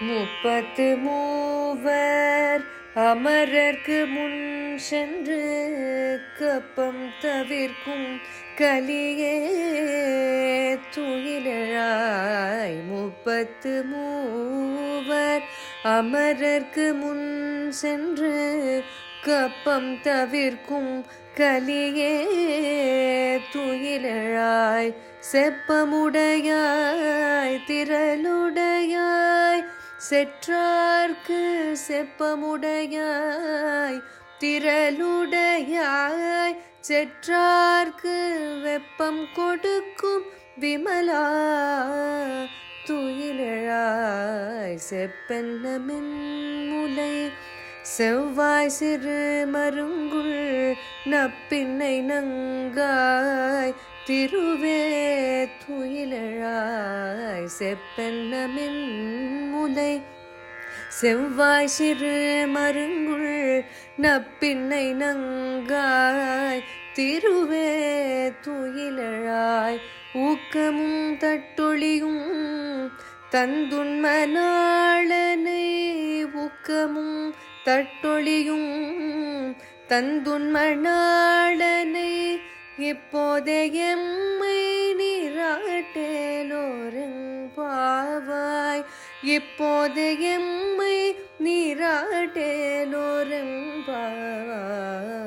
முப்பத்து மூவர் அமரர்க்கு முன் சென்று கப்பம் தவிர்க்கும் கலியே துயிலாய் முப்பத்து மூவர் அமரர்க்கு முன் சென்று கப்பம் தவிர்க்கும் கலியே துயிலாய் செப்பமுடையாய் திரளுட செற்றார்க்கு செப்பமுடையாய் திரளுடையாய் செற்றார்க்கு வெப்பம் கொடுக்கும் விமலா துயிலாய் செப்பென்ன மென்முலை செவ்வாய் சிறு மருங்குள் நப்பின்னை நங்காய் திருவே துயிலாய் செப்பென்னமின் மென்முலை செவ்வாய் சிறு மருங்குள் நப்பின்னை நங்காய் திருவே துயிலழாய். ஊக்கமும் தட்டொழியும் தந்துண்மனாளனை ஊக்கமும் தட்டொழியும் தந்துண்மனாளனை இப்போதே எம்மை நீராட்டேலோரெம்பாவாய் இப்போது எம்மை